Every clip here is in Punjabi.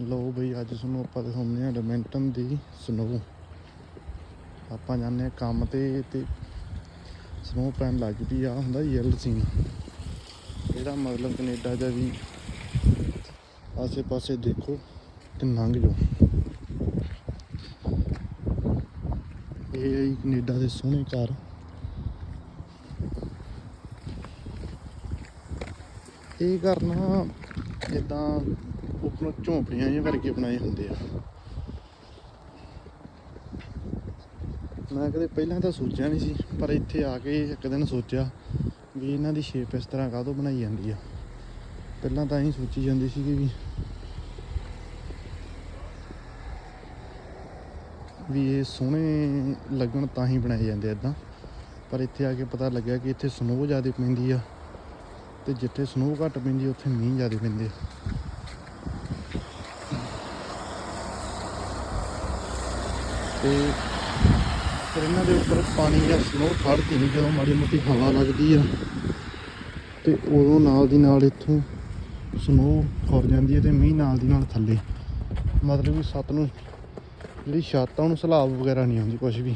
ਲੋ ਬਈ, ਅੱਜ ਤੁਹਾਨੂੰ ਆਪਾਂ ਦਿਖਾਉਂਦੇ ਆ ਐਡਮਿੰਟਨ ਦੀ ਸਨੋ ਆਪਾਂ ਜਾਂਦੇ ਆ ਕੰਮ ਤੇ ਤੇ ਸਨੋ ਪੈਣ ਲੱਗ ਪਈ ਆ, ਹੁੰਦਾ ਯੈਲ ਸੀਨ ਇਹਦਾ ਮਤਲਬ ਕੈਨੇਡਾ ਦਾ ਵੀ ਆਸੇ ਪਾਸੇ ਦੇਖੋ, ਤੇ ਲੰਘ ਜਾਓ। ਇਹ ਹੈ ਕੈਨੇਡਾ ਦੇ ਸੋਹਣੇ ਘਰ। ਇਹ ਘਰ ਨਾ ਉੱਪਰੋਂ ਝੌਂਪੜੀਆਂ ਜਿਹੀਆਂ ਕਰਕੇ ਬਣਾਏ ਹੁੰਦੇ ਆ। ਮੈਂ ਕਦੇ ਪਹਿਲਾਂ ਤਾਂ ਸੋਚਿਆ ਨਹੀਂ ਸੀ, ਪਰ ਇੱਥੇ ਆ ਕੇ ਇੱਕ ਦਿਨ ਸੋਚਿਆ ਵੀ ਇਹਨਾਂ ਦੀ ਸ਼ੇਪ ਇਸ ਤਰ੍ਹਾਂ ਕਾਹਦੋਂ ਬਣਾਈ ਜਾਂਦੀ ਆ। ਪਹਿਲਾਂ ਤਾਂ ਇਹੀ ਸੋਚੀ ਜਾਂਦੀ ਸੀ ਕਿ ਵੀ ਵੀ ਇਹ ਸੋਹਣੇ ਲੱਗਣ ਤਾਂ ਹੀ ਬਣਾਏ ਜਾਂਦੇ ਇਦਾਂ। ਪਰ ਇੱਥੇ ਆ ਕੇ ਪਤਾ ਲੱਗਿਆ ਕਿ ਇੱਥੇ ਸਨੋ ਜ਼ਿਆਦਾ ਪੈਂਦੀ ਆ ਤੇ ਜਿੱਥੇ ਸਨੋ ਘੱਟ ਪੈਂਦੀ ਉੱਥੇ ਮੀਂਹ ਜ਼ਿਆਦਾ ਪੈਂਦੇ ਆ। ਤੇ ਫਿਰ ਇਹਨਾਂ ਦੇ ਉੱਪਰ ਪਾਣੀ ਜਾਂ ਸਨੋ ਖੜਦੀ ਨਹੀਂ ਜਦੋਂ ਮਾੜੀ ਮੋਟੀ ਹਵਾ ਲੱਗਦੀ ਆ। ਤੇ ਉਦੋਂ ਨਾਲ ਦੀ ਨਾਲ ਇੱਥੋਂ ਸਨੋ ਖੁਰ ਜਾਂਦੀ ਹੈ ਤੇ ਮੀਂਹ ਨਾਲ ਦੀ ਨਾਲ ਥੱਲੇ। ਮਤਲਬ ਕਿ ਸੱਤ ਨੂੰ ਜਿਹੜੀ ਛੱਤ ਆ, ਉਹਨੂੰ ਸਲਾਬ ਵਗੈਰਾ ਨਹੀਂ ਆਉਂਦੀ ਕੁਝ ਵੀ।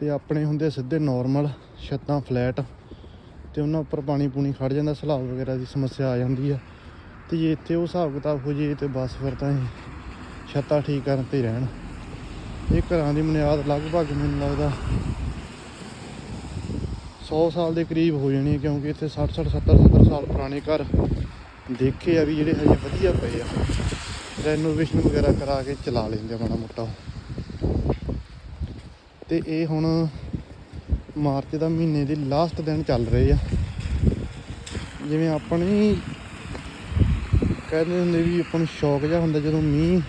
ਤੇ ਆਪਣੇ ਹੁੰਦੇ ਸਿੱਧੇ ਨਾਰਮਲ ਛੱਤਾਂ ਫਲੈਟ ਤੇ ਉਹਨਾਂ ਉੱਪਰ ਪਾਣੀ ਪੂਣੀ ਖੜ ਜਾਂਦਾ, ਸਲਾਬ ਵਗੈਰਾ ਦੀ ਸਮੱਸਿਆ ਆ ਜਾਂਦੀ ਆ। ਤੇ ਜੇ ਇੱਥੇ ਉਹ ਹਿਸਾਬ ਕਿਤਾਬ ਹੋ ਜੇ ਤੇ ਬਸ ਫਿਰ ਤਾਂ ਇਹ ਛੱਤਾਂ ਠੀਕ ਕਰਨ ਤੇ ਰਹਿਣ। ਇਹ ਘਰਾਂ ਦੀ ਬੁਨਿਆਦ ਲਗਭਗ ਮੈਨੂੰ ਲੱਗਦਾ 100 ਸਾਲ ਦੇ ਕਰੀਬ ਹੋ ਜਾਣੀ ਹੈ, ਕਿਉਂਕਿ ਇੱਥੇ 60 60 70 70 ਸਾਲ ਪੁਰਾਣੇ ਘਰ ਦੇਖੇ ਆ ਵੀ ਜਿਹੜੇ ਹਜੇ ਵਧੀਆ ਪਏ ਆ। ਰੈਨੋਵੇਸ਼ਨ ਵਗੈਰਾ ਕਰਾ ਕੇ ਚਲਾ ਲੈਂਦੇ ਆ ਮਾੜਾ ਮੋਟਾ ਤੇ ਇਹ ਹੁਣ ਮਾਰਚ ਦਾ ਮਹੀਨੇ ਦੇ ਲਾਸਟ ਦਿਨ ਚੱਲ ਰਹੇ ਆ। ਜਿਵੇਂ ਆਪਣੀ ਕਹਿੰਦੇ ਹੁੰਦੇ ਵੀ ਆਪਾਂ ਨੂੰ ਸ਼ੌਕ ਜਿਹਾ ਹੁੰਦਾ ਜਦੋਂ ਮੀਂਹ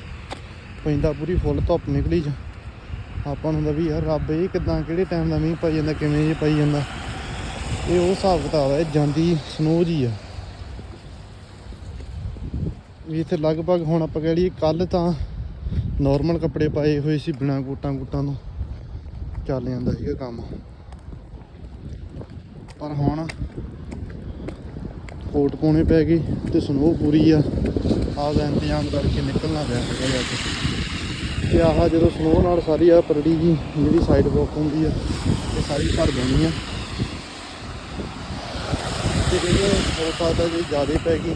ਪੈਂਦਾ, ਪੂਰੀ ਫੁੱਲ ਧੁੱਪ ਨਿਕਲੀ ਜਾ ਆਪਾਂ ਨੂੰ ਹੁੰਦਾ ਵੀ ਯਾਰ ਰੱਬ ਇਹ ਕਿਦਾਂ, ਕਿਹੜੇ ਟਾਈਮ ਦਾ ਮੀਂਹ ਪਾਈ ਜਾਂਦਾ, ਕਿਵੇਂ ਜੇ ਪਾਈ ਜਾਂਦਾ। ਇਹ ਉਹ ਹਿਸਾਬ ਕਿਤਾਬ ਹੈ, ਜਾਂਦੀ ਸਨੋ ਜੀ ਆ। ਇੱਥੇ ਲਗਭਗ ਹੁਣ ਆਪਾਂ ਕਹਿ ਲਈਏ ਕੱਲ ਤਾਂ ਨਾਰਮਲ ਕੱਪੜੇ ਪਾਏ ਹੋਏ ਸੀ, ਬਿਨਾ ਕੋਟਾਂ ਕੋਟਾਂ ਤੋਂ। ਚੱਲ ਜਾਂਦਾ ਸੀਗਾ ਕੰਮ। ਪਰ ਹੁਣ ਕੋਟ ਪਾਉਣੇ ਪੈ ਗਏ ਤੇ ਸਨੋ ਪੂਰੀ ਆ। ਆਪਦਾ ਇੰਤਜ਼ਾਮ ਕਰਕੇ ਨਿਕਲਣਾ ਪਿਆ ਹੈਗਾ ਜਾ ਤੇ ਆਹ ਜਦੋਂ ਸਨੋ ਨਾਲ ਸਾਰੀ ਆ ਪਰੜੀ ਜੀ, ਜਿਹੜੀ ਸਾਈਡ ਵਾਕ ਹੁੰਦੀ ਆ, ਇਹ ਸਾਰੀ ਭਰ ਜਾਣੀ ਆ। ਤੇ ਜਿਹੜੇ ਹੋ ਸਕਦਾ ਜੇ ਜ਼ਿਆਦਾ ਪੈ ਗਈ,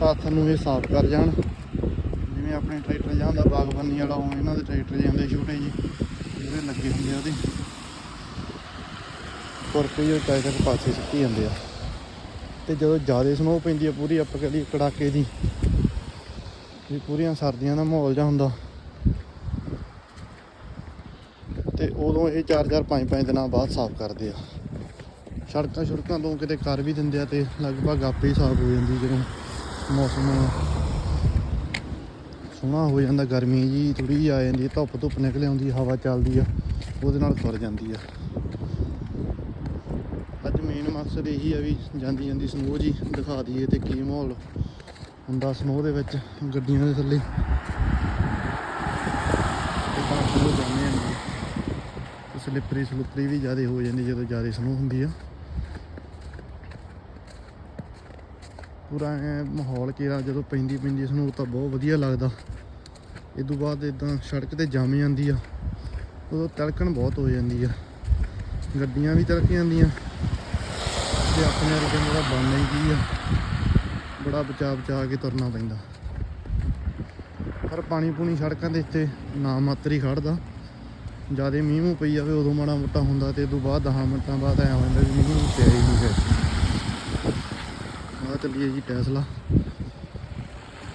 ਤਾਂ ਹੱਥ ਨੂੰ ਇਹ ਸਾਫ਼ ਕਰ ਜਾਣ। ਜਿਵੇਂ ਆਪਣੇ ਟਰੈਕਟਰ ਜਾਂਦਾ ਬਾਗਬਾਨੀ ਵਾਲਾ, ਉਹ ਇਹਨਾਂ ਦੇ ਟਰੈਕਟਰ ਜਾਂਦੇ ਛੋਟੇ ਜੀ ਜਿਹੜੇ ਲੱਗੇ ਹੁੰਦੇ ਆ ਉਹਦੇ। ਕੁਰਕੇ ਜੋ ਟਾਇਰ ਪਾਸੇ ਸਿੱਟੀ ਜਾਂਦੇ ਆ। ਤੇ ਜਦੋਂ ਜ਼ਿਆਦਾ ਸਨੋ ਪੈਂਦੀ ਆ ਪੂਰੀ, ਆਪਾਂ ਕਹਿੰਦੇ ਕੜਾਕੇ ਦੀ, ਵੀ ਪੂਰੀਆਂ ਸਰਦੀਆਂ ਦਾ ਮਾਹੌਲ ਜਿਹਾ ਹੁੰਦਾ ਤੇ ਉਦੋਂ ਇਹ 4-4 5-5 ਦਿਨਾਂ ਬਾਅਦ ਸਾਫ਼ ਕਰਦੇ ਆ। ਸੜਕਾਂ ਸੜਕਾਂ ਤੋਂ ਕਿਤੇ ਕਰ ਵੀ ਦਿੰਦੇ ਆ ਤੇ ਲਗਭਗ ਆਪੇ ਹੀ ਸਾਫ਼ ਹੋ ਜਾਂਦੀ ਜਦੋਂ ਮੌਸਮ ਸੋਹਣਾ ਹੋ ਜਾਂਦਾ ਗਰਮੀ ਜੀ ਥੋੜੀ ਜਿਹੀ ਆ ਜਾਂਦੀ ਹੈ, ਧੁੱਪ ਧੁੱਪ ਨਿਕਲ ਆਉਂਦੀ ਹਵਾ ਚੱਲਦੀ ਆ ਉਹਦੇ ਨਾਲ ਖੁਰ ਜਾਂਦੀ ਆ। ਅੱਜ ਮੇਨ ਮਕਸਦ ਇਹੀ ਆ ਵੀ ਜਾਂਦੀ ਜਾਂਦੀ ਸਨੋ ਜੀ ਦਿਖਾ ਦਈਏ ਤੇ ਕੀ ਮਾਹੌਲ ਹੁੰਦਾ ਸਨੋ ਦੇ ਵਿੱਚ ਗੱਡੀਆਂ ਦੇ ਥੱਲੇ। ਤੇ ਤਾਂ ਸਨੋ ਜਾਂਦੇ ਆ। ਸਲਿੱਪਰੀ ਸਲੁੱਪਰੀ ਵੀ ਜ਼ਿਆਦਾ ਹੋ ਜਾਂਦੀ ਜਦੋਂ ਜ਼ਿਆਦਾ ਸਨੋ ਹੁੰਦੀ ਆ। ਪੂਰਾ ਮਾਹੌਲ ਕਿਹੜਾ, ਜਦੋਂ ਪੈਂਦੀ ਪੈਂਦੀ ਸਨੋ ਤਾਂ ਬਹੁਤ ਵਧੀਆ ਲੱਗਦਾ। ਇਹ ਤੋਂ ਬਾਅਦ ਇਦਾਂ ਸੜਕ ਤੇ ਜੰਮ ਜਾਂਦੀ ਆ। ਉਦੋਂ ਤਿਲਕਣ ਬਹੁਤ ਹੋ ਜਾਂਦੀ ਆ। ਗੱਡੀਆਂ ਵੀ ਤਿਲਕ ਜਾਂਦੀਆਂ। ਤੇ ਆਪਣੇ ਵਰਗੇ ਨੂੰ ਤਾਂ ਬਣਨਾ ਹੀ ਕੀ ਆ। ਬੜਾ ਬਚਾ ਬਚਾ ਕੇ ਤੁਰਨਾ ਪੈਂਦਾ। ਪਰ ਪਾਣੀ ਪੂਣੀ ਸੜਕਾਂ ਦੇ ਇੱਥੇ ਨਾ ਮਾਤਰ ਹੀ ਖੜਦਾ। ਜ਼ਿਆਦਾ ਮੀਂਹ ਮੂੰਹ ਪਈ ਜਾਵੇ, ਉਦੋਂ ਮਾੜਾ ਮੋਟਾ ਹੁੰਦਾ ਤੇ ਉਦੋਂ ਬਾਅਦ 10 ਮਿੰਟਾਂ ਬਾਅਦ ਐ ਹੁੰਦਾ ਵੀ ਮੀਂਹ ਮੂੰਹ ਪਿਆ ਹੀ ਨਹੀਂ ਫਿਰ। ਆ ਚੱਲੀਏ ਜੀ ਟੈਸਲਾ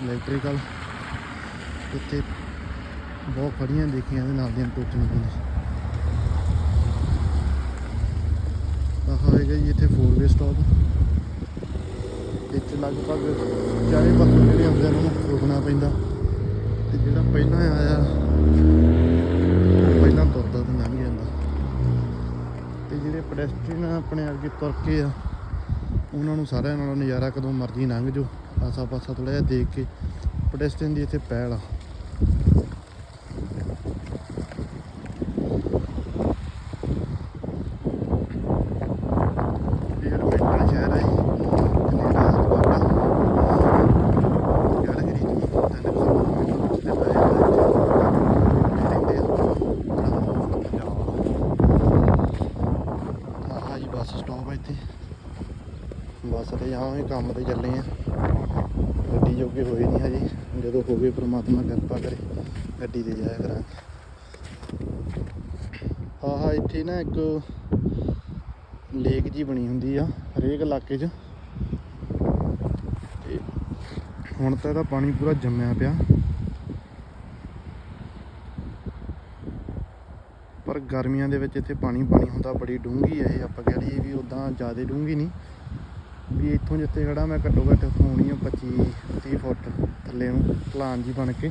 ਇਲੈਕਟ੍ਰੀਕਲ ਇੱਥੇ ਬਹੁਤ ਖੜੀਆਂ ਦੇਖੀਆਂ ਦੇ ਨਾਲ ਦੀਆਂ ਟੋਚਣ ਪਾਉਂਦੇ ਆਹ ਹੈਗਾ ਜੀ ਇੱਥੇ 4 ਵੇ ਸਟਾਪ ਇੱਥੇ ਲਗਭਗ ਚਾਰੇ ਪਾਸੋਂ ਜਿਹੜੇ ਆਉਂਦੇ ਉਹਨਾਂ ਨੂੰ ਰੁਕਣਾ ਪੈਂਦਾ। ਤੇ ਜਿਹੜਾ ਪਹਿਲਾਂ ਆਇਆ ਉਹ ਪਹਿਲਾਂ ਤੁਰਦਾ ਤੇ ਲੰਘ ਜਾਂਦਾ ਤੇ ਜਿਹੜੇ ਪੈਡਸਟਰੀਅਨ ਆਪਣੇ ਅੱਗੇ ਤੁਰ ਕੇ ਆ। ਉਹਨਾਂ ਨੂੰ ਸਾਰਿਆਂ ਨਾਲੋਂ ਨਜ਼ਾਰਾ ਕਦੋਂ ਮਰਜ਼ੀ ਲੰਘ ਜਾਓ। ਆਸਾ ਪਾਸਾ ਥੋੜਾ ਜਿਹਾ ਦੇਖ ਕੇ ਪੈਡਸਟਰੀਅਨ ਦੀ ਇੱਥੇ ਪਹਿਲ ਆ। ਇਹ ਐਡਮਿੰਟਨ ਸ਼ਹਿਰ ਹੈ ਜੀ ਕੈਨੇਡਾ ਦਾ ਵੱਡਾ ਕੰਮ ਤੇ ਚੱਲੇ ਆ। ਗੱਡੀ ਜੋਗੇ ਹੋਏ ਨਹੀਂ ਹਜੇ। ਜਦੋਂ ਹੋਵੇ ਗਏ ਪ੍ਰਮਾਤਮਾ ਕਿਰਪਾ ਕਰੇ, ਗੱਡੀ ਤੇ ਜਾਇਆ ਕਰਾਂਗੇ। ਆਹ ਇੱਥੇ ਨਾ ਇੱਕ ਲੇਕ ਜੀ ਬਣੀ ਹੁੰਦੀ ਆ, ਹਰੇਕ ਇਲਾਕੇ 'ਚ। ਤੇ ਹੁਣ ਤਾਂ ਇਹਦਾ ਪਾਣੀ ਪੂਰਾ ਜੰਮਿਆ ਪਿਆ। ਪਰ ਗਰਮੀਆਂ ਦੇ ਵਿੱਚ ਇੱਥੇ ਪਾਣੀ ਪਾਣੀ ਹੁੰਦਾ, ਬੜੀ ਡੂੰਘੀ ਹੈ ਇਹ। ਆਪਾਂ ਕਹਿ ਲਈਏ ਵੀ ਉਦਾਂ ਜ਼ਿਆਦਾ ਡੂੰਘੀ ਨਹੀਂ। ਵੀ ਇੱਥੋਂ ਜਿੱਥੇ ਖੜਾ ਮੈਂ ਘੱਟੋ ਘੱਟ ਹੋਣੀ ਆ 25 30 ਫੁੱਟ ਥੱਲੇ ਨੂੰ ਢਲਾਨ ਜੀ ਬਣ ਕੇ।